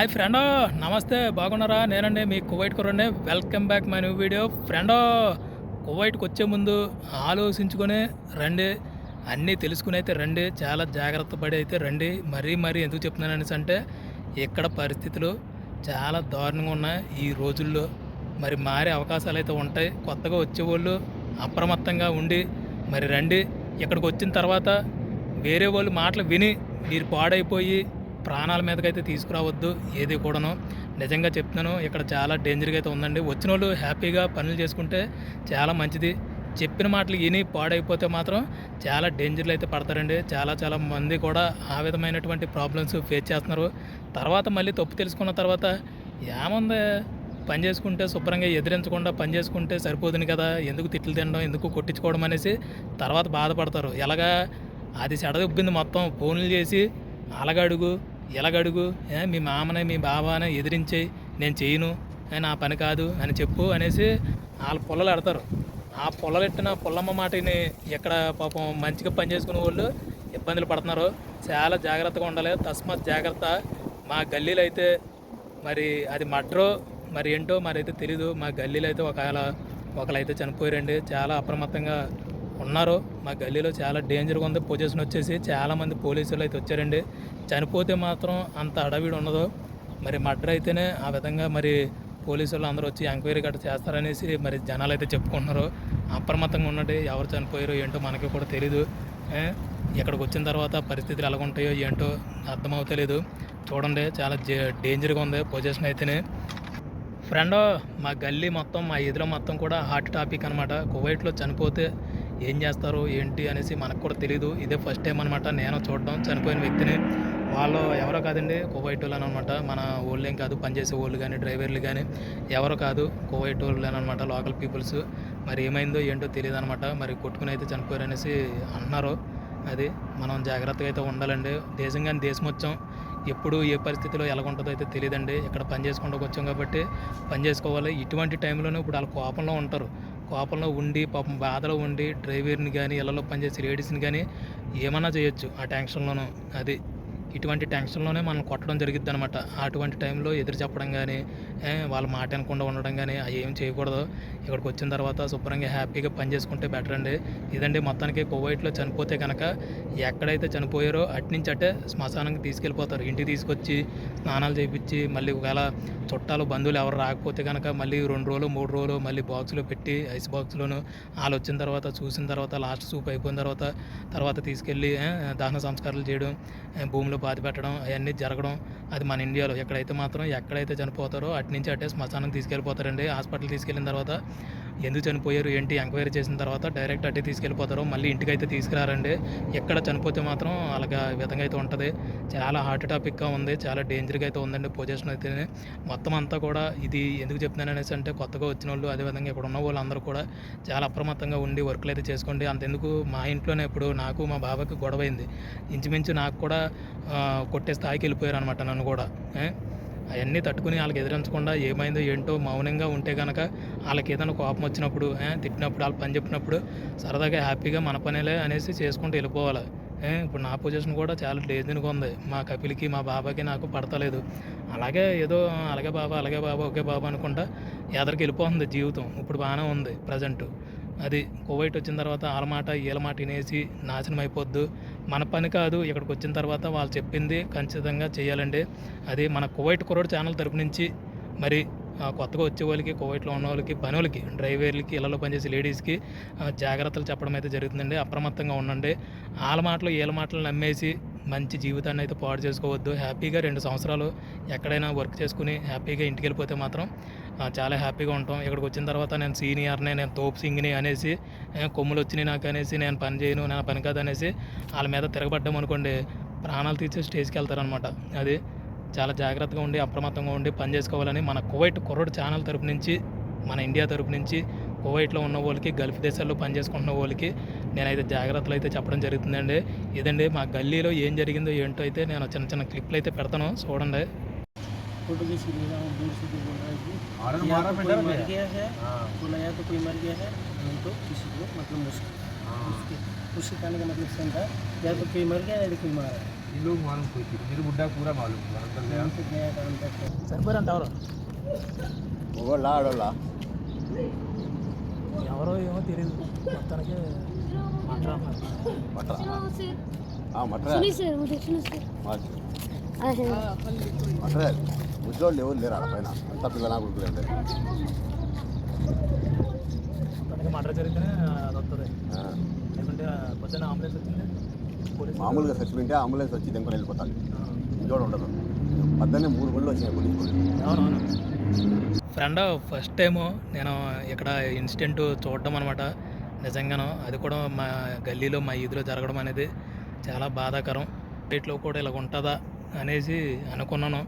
Hi ఫ్రెండో నమస్తే బాగున్నారా? నేనండి. మీ Kuwait కుర్రండి welcome back my new video ఫ్రెండో కువైట్కి వచ్చే ముందు ఆలోచించుకొని రండి. అన్నీ తెలుసుకుని అయితే రండి. చాలా జాగ్రత్త పడి అయితే రండి. మరీ మరీ ఎందుకు చెప్తున్నాను అనేసి అంటే ఇక్కడ పరిస్థితులు చాలా దారుణంగా ఉన్నాయి ఈ రోజుల్లో. మరి మారే అవకాశాలు అయితే ఉంటాయి. కొత్తగా వచ్చేవాళ్ళు అప్రమత్తంగా ఉండి మరి రండి. ఇక్కడికి వచ్చిన తర్వాత వేరే వాళ్ళు మాటలు విని మీరు పాడైపోయి ప్రాణాల మీదకైతే తీసుకురావద్దు ఏది కూడాను. నిజంగా చెప్తున్నాను ఇక్కడ చాలా డేంజర్గా అయితే ఉందండి. వచ్చిన వాళ్ళు హ్యాపీగా పనులు చేసుకుంటే చాలా మంచిది. చెప్పిన మాటలు విని పాడైపోతే మాత్రం చాలా డేంజర్లు అయితే పడతారండి. చాలా చాలా మంది కూడా ఆ విధమైనటువంటి ప్రాబ్లమ్స్ ఫేస్ చేస్తున్నారు. తర్వాత మళ్ళీ తప్పు తెలుసుకున్న తర్వాత ఏముంది? పని చేసుకుంటే శుభ్రంగా ఎదిరించకుండా పని చేసుకుంటే సరిపోతుంది కదా. ఎందుకు తిట్లు తినడం ఎందుకు కొట్టించుకోవడం అనేసి తర్వాత బాధపడతారు. ఎలాగా? అది చెడదొబ్బింది మొత్తం. ఫోన్లు చేసి అలగడుగు ఎలాగడుగు? మీ మామనే మీ బాబానే ఎదిరించేయి నేను చేయను నా పని కాదు అని చెప్పు అనేసి వాళ్ళ పొల్లలు ఎడతారు ఆ పొల్లలెట్టిన పొల్లమ్మ మాటని ఎక్కడ పాపం మంచిగా పనిచేసుకునే వాళ్ళు ఇబ్బందులు పడుతున్నారు. చాలా జాగ్రత్తగా ఉండాలి. తస్మాత్ జాగ్రత్త. మా గల్లీలో అయితే మరి అది మడ్రో మరి ఏంటో మరి అయితే తెలీదు. మా గల్లీలో అయితే ఒకవేళ ఒకరైతే చనిపోయారండి. చాలా అప్రమత్తంగా ఉన్నారు. మా గల్లీలో చాలా డేంజర్గా ఉంది. పొజిషన్ వచ్చేసి చాలామంది పోలీసులు అయితే వచ్చారండి. చనిపోతే మాత్రం అంత అడవిడి ఉండదు. మరి మర్డర్ అయితేనే ఆ విధంగా మరి పోలీసులు అందరూ వచ్చి ఎంక్వైరీ గట్రా చేస్తారనేసి మరి జనాలు అయితే చెప్పుకుంటున్నారు. అప్రమత్తంగా ఉండండి ఎవరు చనిపోయారో ఏంటో మనకి కూడా తెలీదు. ఇక్కడికి వచ్చిన తర్వాత పరిస్థితులు ఎలా ఉంటాయో ఏంటో అర్థమవుతలేదు. చూడండి చాలా డేంజర్గా ఉంది పొజిషన్ అయితేనే. ఫ్రెండ్ మా గల్లీ మొత్తం మా ఎదురు మొత్తం కూడా హాట్ టాపిక్ అనమాట కువైట్లో చనిపోతే ఏం చేస్తారు ఏంటి అనేసి మనకు కూడా తెలియదు ఇదే ఫస్ట్ టైం అనమాట నేను చూడడం చనిపోయిన వ్యక్తిని. వాళ్ళు ఎవరో కాదండి కువైట్ వాళ్ళు అనమాట మన ఓళ్ళేం కాదు పనిచేసే వాళ్ళు కానీ డ్రైవర్లు కానీ ఎవరో కాదు కువైట్ వాళ్ళు అనమాట లోకల్ పీపుల్స్. మరి ఏమైందో ఏంటో తెలియదు అనమాట మరి కొట్టుకుని అయితే చనిపోయారు అనేసి అన్నారు అది మనం జాగ్రత్తగా అయితే ఉండాలండి. దేశం కానీ దేశం వచ్చాం. ఎప్పుడు ఏ పరిస్థితిలో ఎలా ఉంటుందో అయితే తెలియదండి ఇక్కడ పని చేసుకుంటూ వచ్చాం కాబట్టి పని చేసుకోవాలి. ఇటువంటి టైంలోనే ఇప్పుడు వాళ్ళ కోపంలో ఉంటారు. కోపంలో ఉండి పాపం బాధలో ఉండి డ్రైవర్ని కానీ ఇళ్ళలో పనిచేసే లేడీస్ని కానీ ఏమన్నా చేయొచ్చు ఆ ట్యాంక్షన్లోనూ అది ఇటువంటి టెన్షన్లోనే మనం కొట్టడం జరిగిద్ది అనమాట అటువంటి టైంలో ఎదురు చెప్పడం కానీ వాళ్ళ మాట అనకుండా ఉండడం కానీ అవి ఏం చేయకూడదు. ఇక్కడికి వచ్చిన తర్వాత శుభ్రంగా హ్యాపీగా పని చేసుకుంటే బెటర్ అండి. ఇదండి మొత్తానికి కువైట్లో చనిపోతే కనుక ఎక్కడైతే చనిపోయారో అటు నుంచి అటే శ్మశానానికి తీసుకెళ్ళిపోతారు. ఇంటికి తీసుకొచ్చి స్నానాలు చేయించి మళ్ళీ ఒకవేళ చుట్టాలు బంధువులు ఎవరు రాకపోతే కనుక మళ్ళీ రెండు రోజులు మూడు రోజులు మళ్ళీ బాక్స్లో పెట్టి ఐస్ బాక్స్లోను వాళ్ళు వచ్చిన తర్వాత చూసిన తర్వాత లాస్ట్ సూప్ అయిపోయిన తర్వాత తర్వాత తీసుకెళ్ళి దహన సంస్కారాలు చేయడం భూమిలో బాధ పెట్టడం అవన్నీ జరగడం అది మన ఇండియాలో ఎక్కడైతే మాత్రం ఎక్కడైతే చనిపోతారో అటు నుంచి అటే శ్మశానం తీసుకెళ్ళిపోతారండి. హాస్పిటల్ తీసుకెళ్ళిన తర్వాత ఎందుకు చనిపోయారు ఏంటి ఎంక్వైరీ చేసిన తర్వాత డైరెక్ట్ అటే తీసుకెళ్ళిపోతారు మళ్ళీ ఇంటికి అయితే తీసుకురారండి. ఎక్కడ చనిపోతే మాత్రం అలాగా విధంగా అయితే ఉంటుంది. చాలా హార్ట్ టాపిక్గా ఉంది చాలా డేంజర్గా అయితే ఉందండి పొజిషన్ అయితే మొత్తం అంతా కూడా ఇది ఎందుకు చెప్తున్నాను అనేసి అంటే కొత్తగా వచ్చిన వాళ్ళు అదేవిధంగా ఇక్కడ ఉన్న వాళ్ళు అందరూ కూడా చాలా అప్రమత్తంగా ఉండి వర్క్లు అయితే చేసుకోండి. అంతెందుకు మా ఇంట్లోనే ఇప్పుడు నాకు మా బాబాకి గొడవ అయింది ఇంచుమించు నాకు కూడా కొట్టే స్థాయికి వెళ్ళిపోయారు అనమాట నన్ను కూడా అవన్నీ తట్టుకుని వాళ్ళకి ఎదిరించకుండా ఏమైందో ఏంటో మౌనంగా ఉంటే కనుక వాళ్ళకి ఏదైనా కోపం వచ్చినప్పుడు తిట్టినప్పుడు వాళ్ళు పని చెప్పినప్పుడు సరదాగా హ్యాపీగా మన పనేలే అనేసి చేసుకుంటూ వెళ్ళిపోవాలి. ఇప్పుడు నా పొజిషన్ కూడా చాలా డేంజర్గా ఉంది. మా కపిల్కి మా బాబాకి నాకు పడతలేదు. అలాగే ఏదో అలాగే బాబా అలాగే బాబా ఒకే బాబా అనుకుంటా ఎదరికి వెళ్ళిపోతుంది జీవితం. ఇప్పుడు బాగానే ఉంది ప్రజెంట్. అది కువైట్ వచ్చిన తర్వాత ఆలమాట ఈలమాట వినేసి నాశనం అయిపోద్దు. మన పని కాదు ఇక్కడికి వచ్చిన తర్వాత వాళ్ళు చెప్పింది ఖచ్చితంగా చేయాలండి. అది మన కువైట్ కుర్రోడ్ ఛానల్ తరపు నుంచి మరి కొత్తగా వచ్చే వాళ్ళకి కువైట్లో ఉన్న వాళ్ళకి పనులకి డ్రైవర్లకి ఇళ్ళలో పనిచేసే లేడీస్కి జాగ్రత్తలు చెప్పడం అయితే జరుగుతుందండి. అప్రమత్తంగా ఉండండి. వాళ్ళ మాటలు వీళ్ళ మాటలు నమ్మేసి మంచి జీవితాన్ని అయితే పాడు చేసుకోవద్దు. హ్యాపీగా రెండు సంవత్సరాలు ఎక్కడైనా వర్క్ చేసుకుని హ్యాపీగా ఇంటికి వెళ్ళిపోతే మాత్రం చాలా హ్యాపీగా ఉంటాం. ఇక్కడికి వచ్చిన తర్వాత నేను సీనియర్ని నేను తోపు సింగ్ని అనేసి కొమ్ములు వచ్చినాయి నాకు అనేసి నేను పని చేయను నా పని కాదు అనేసి వాళ్ళ మీద తిరగబడ్డాం అనుకోండి ప్రాణాలు తీసే స్టేజ్కి వెళ్తారనమాట అది చాలా జాగ్రత్తగా ఉండి అప్రమత్తంగా ఉండి పని చేసుకోవాలని మన కువైట్ కుర్రోడ్ ఛానల్ తరపు నుంచి మన ఇండియా తరపు నుంచి కువైట్లో ఉన్న వాళ్ళకి గల్ఫ్ దేశాల్లో పనిచేసుకుంటున్న వాళ్ళకి నేనైతే జాగ్రత్తలు అయితే చెప్పడం జరుగుతుందండి. ఇదండి మా గల్లీలో ఏం జరిగిందో ఏంటో అయితే నేను చిన్న చిన్న క్లిప్లు అయితే పెడతాను. చూడండి. फोटो की सीधी ना दूर से दूर बोल रहा है कि आरन या मारा तो पिंडा कोई में मर गया है हाँ बोला या तो कोई मर गया है नहीं तो किसी को मतलब मुश्किल हाँ उसके उसके कहने का मतलब सेम था या तो कोई मर गया या तो कोई मारा है ये लोग मालूम कोई थी मेरे बुढ़ा पूरा मालूम हुआ अंकल गया हमसे गया काम करते సరిపోయారంట ఎవరు మొగోళ్ళ ఆడోళ్ళ ఎవరో ఏమో తెలియదు మొత్తానికి మాట్లాడుతున్నారు మటరా सुनिए ఆ, మటరా सर मुझे అసలే ముసలోళ్ళు ఎవరు లేరు ఆడపైన అంత పిల్లల గుడికి మామూలుగా చచ్చిపోయింటే అంబులెన్స్ వచ్చి దింకొని వెళ్ళిపోతాను ఇంకోటి ఉండదు. పద్దెనే మూడు గుళ్ళు వచ్చాయి గుడి ఫ్రెండ్ ఫస్ట్ టైమ్ నేను ఇక్కడ ఇన్సిడెంట్ చూడడం అనమాట నిజంగాను అది కూడా మా గల్లీలో మా ఈదిలో జరగడం అనేది చాలా బాధాకరం. వీటిలో కూడా ఇలా ఉంటుందా? అనేసి అనుకున్నాను.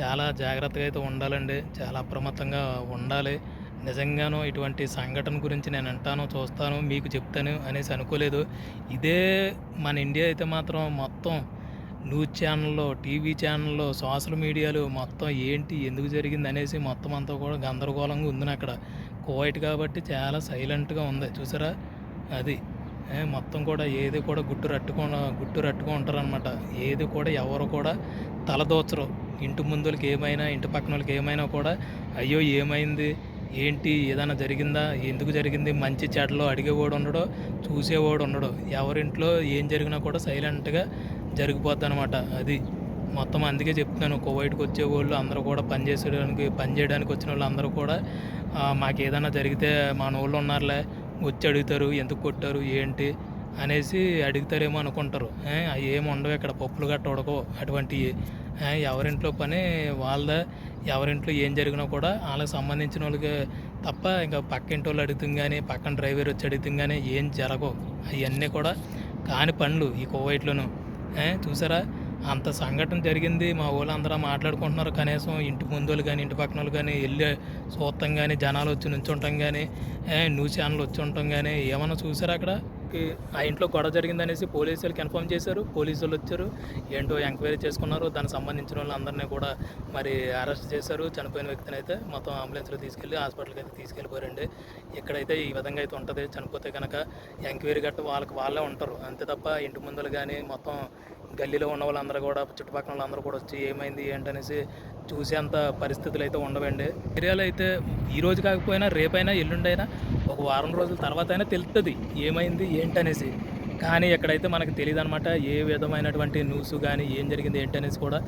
చాలా జాగ్రత్తగా అయితే ఉండాలండి. చాలా అప్రమత్తంగా ఉండాలి. నిజంగాను ఇటువంటి సంఘటన గురించి నేను అంటాను చూస్తాను మీకు చెప్తాను అనేసి అనుకోలేదు. ఇదే మన ఇండియా అయితే మాత్రం మొత్తం న్యూస్ ఛానల్లో టీవీ ఛానల్లో సోషల్ మీడియాలు మొత్తం ఏంటి ఎందుకు జరిగింది అనేసి మొత్తం అంతా కూడా గందరగోళంగా ఉంది అక్కడ. కోవైట్ కాబట్టి చాలా సైలెంట్గా ఉంది. చూసారా? అది. మొత్తం కూడా ఏది కూడా గుట్టు రట్టుకో గుట్టు రట్టుకో ఉంటారనమాట ఏది కూడా ఎవరు కూడా తలదోచరు. ఇంటి ముందులకి ఏమైనా ఇంటి పక్కన వాళ్ళకి ఏమైనా కూడా అయ్యో ఏమైంది? ఏంటి? ఏదైనా జరిగిందా? ఎందుకు జరిగింది? మంచి చెడ్డలో అడిగేవాడు ఉండడు చూసేవాడు ఉండడు. ఎవరింట్లో ఏం జరిగినా కూడా సైలెంట్గా జరిగిపోద్ది అనమాట అది మొత్తం అందుకే చెప్తున్నాను. కువైట్కి వచ్చే వాళ్ళు అందరూ కూడా పని చేసేయడానికి పని చేయడానికి వచ్చిన వాళ్ళు అందరూ కూడా మాకు ఏదైనా జరిగితే మన వాళ్ళు ఉన్నారులే వచ్చి అడుగుతారు ఎందుకు కొట్టారు ఏంటి? అనేసి అడుగుతారేమో అనుకుంటారు. అవి ఏమి ఉండవు ఇక్కడ పప్పులు గట్ట ఉడకవు. అటువంటివి ఎవరింట్లో పని వాళ్ళ ఎవరింట్లో ఏం జరిగినా కూడా వాళ్ళకి సంబంధించిన వాళ్ళకి తప్ప ఇంకా పక్కింటి వాళ్ళు అడుగుతుంది కానీ పక్కన డ్రైవర్ వచ్చి అడుగుతుంది కానీ ఏం జరగవు. అవన్నీ కూడా కాని పనులు ఈ కువైట్లోను. చూసారా? అంత సంఘటన జరిగింది. మా ఊళ్ళో అందరూ మాట్లాడుకుంటున్నారు. కనీసం ఇంటి ముందు కానీ ఇంటి పక్కన వాళ్ళు కానీ వెళ్ళి చూస్తాం కానీ జనాలు వచ్చి నుంచుంటాం కానీ న్యూస్ ఛానల్ వచ్చి ఉంటాం కానీ ఏమన్నా చూసారు అక్కడ? ఆ ఇంట్లో గొడవ జరిగిందనేసి పోలీసులు కన్ఫర్మ్ చేశారు. పోలీసులు వచ్చారు. ఏంటో ఎంక్వైరీ చేసుకున్నారు. దానికి సంబంధించిన వాళ్ళందరినీ కూడా మరి అరెస్ట్ చేశారు. చనిపోయిన వ్యక్తిని అయితే మొత్తం అంబులెన్స్లో తీసుకెళ్ళి హాస్పిటల్కి అయితే తీసుకెళ్ళిపోయారండి. ఇక్కడైతే ఈ విధంగా అయితే ఉంటుంది. చనిపోతే కనుక ఎంక్వైరీ గట్ట వాళ్ళకి వాళ్ళే ఉంటారు. అంతే తప్ప ఇంటి ముందులు కానీ మొత్తం గల్లీలో ఉన్న వాళ్ళందరూ కూడా చుట్టుపక్కల వాళ్ళందరూ కూడా వచ్చి ఏమైంది ఏంటనేసి చూసేంత పరిస్థితులు అయితే ఉండవండి. ఏరియాలో అయితే ఈ రోజు కాకపోయినా రేపైనా ఎల్లుండైనా ఒక వారం రోజుల తర్వాత అయినా తెలుస్తుంది ఏమైంది ఏంటనేసి. కానీ ఎక్కడైతే మనకు తెలియదు అనమాట ఏ విధమైనటువంటి న్యూస్ కానీ ఏం జరిగింది ఏంటనేసి కూడా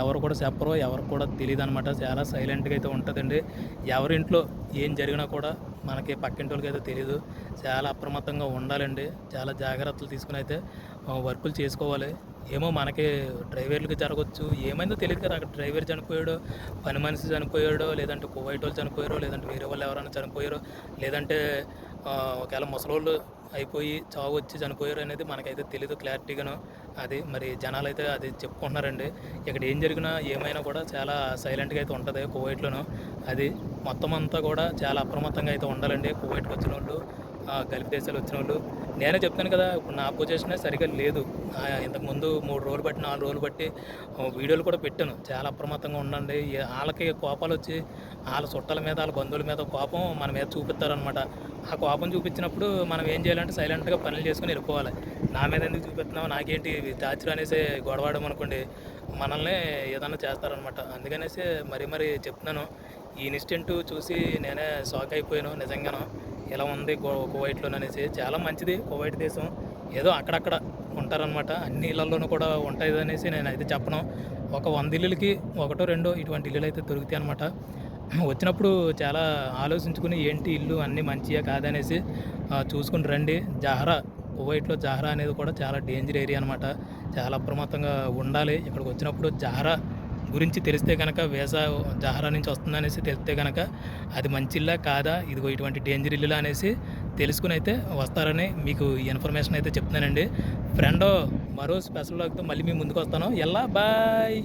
ఎవరు కూడా చెప్పరు ఎవరు కూడా తెలియదు అనమాట చాలా సైలెంట్గా అయితే ఉంటుందండి. ఎవరింట్లో ఏం జరిగినా కూడా మనకి పక్కింటి వాళ్ళకి అయితే తెలియదు చాలా అప్రమత్తంగా ఉండాలండి. చాలా జాగ్రత్తలు తీసుకుని అయితే వర్కులు చేసుకోవాలి. ఏమో మనకి డ్రైవర్లకి జరగవచ్చు ఏమైందో తెలియదు కదా అక్కడ డ్రైవర్ చనిపోయాడో పని మనిషి చనిపోయాడో లేదంటే కువైట్ వాళ్ళు చనిపోయారో లేదంటే వేరే వాళ్ళు ఎవరైనా చనిపోయారో లేదంటే ఒకవేళ ముసలోళ్ళు అయిపోయి చావు వచ్చి చనిపోయారు అనేది మనకైతే తెలియదు క్లారిటీగాను. అది మరి జనాలు అయితే అది చెప్పుకుంటున్నారండి. ఇక్కడ ఏం జరిగినా ఏమైనా కూడా చాలా సైలెంట్గా అయితే ఉంటుంది కువైట్లోను. అది మొత్తం అంతా కూడా చాలా అప్రమత్తంగా అయితే ఉండాలండి కువైట్కి వచ్చిన వాళ్ళు గల్ఫ్ దేశాలు వచ్చిన వాళ్ళు. నేనే చెప్తాను కదా ఇప్పుడు నా పొజిషనే సరిగా లేదు. ఇంతకుముందు మూడు రోజులు బట్టి నాలుగు రోజులు బట్టి వీడియోలు కూడా పెట్టాను. చాలా అప్రమత్తంగా ఉండండి. వాళ్ళకి కోపాలు వచ్చి వాళ్ళ చుట్టాల మీద వాళ్ళ బంధువుల మీద కోపం మన మీద చూపిస్తారనమాట ఆ కోపం చూపించినప్పుడు మనం ఏం చేయాలంటే సైలెంట్గా పనులు చేసుకుని వెళ్ళిపోవాలి. నా మీద ఎందుకు చూపిస్తున్నావు? నాకేంటి టార్చర్ అనేసి గొడవడం అనుకోండి మనల్ని ఏదన్నా చేస్తారనమాట అందుకనేసి మరీ మరీ చెప్తున్నాను. ఈ ఇన్సిడెంట్ చూసి నేనే షాక్ అయిపోయాను నిజంగాను. ఎలా ఉంది కో- కువైట్లో అనేసి చాలా మంచిది. కువైట్ దేశం ఏదో అక్కడక్కడ ఉంటారనమాట అన్ని ఇళ్ళలోనూ కూడా ఉంటుంది అనేసి నేను అయితే చెప్పను. ఒక వంద ఇల్లులకి ఒకటో రెండో ఇటువంటి ఇల్లులు అయితే దొరుకుతాయి అనమాట వచ్చినప్పుడు చాలా ఆలోచించుకుని ఏంటి ఇల్లు అన్నీ మంచియా కాదనేసి చూసుకుని రండి. జహరా కువైట్లో జహరా అనేది కూడా చాలా డేంజర్ ఏరియా అనమాట చాలా అప్రమత్తంగా ఉండాలి. ఇక్కడికి వచ్చినప్పుడు జహరా గురించి తెలిస్తే కనుక వేస జహరా నుంచి వస్తుందనేసి తెలిస్తే కనుక అది మంచి ఇల్లా కాదా? ఇదిగో ఇటువంటి డేంజర్ ఇల్లులా అనేసి తెలుసుకుని అయితే వస్తారని మీకు ఇన్ఫర్మేషన్ అయితే చెప్తున్నానండి. ఫ్రెండ్ మరో స్పెషల్ లాగ్తో మళ్ళీ మీ ముందుకు వస్తాను. ఎల్లా బాయ్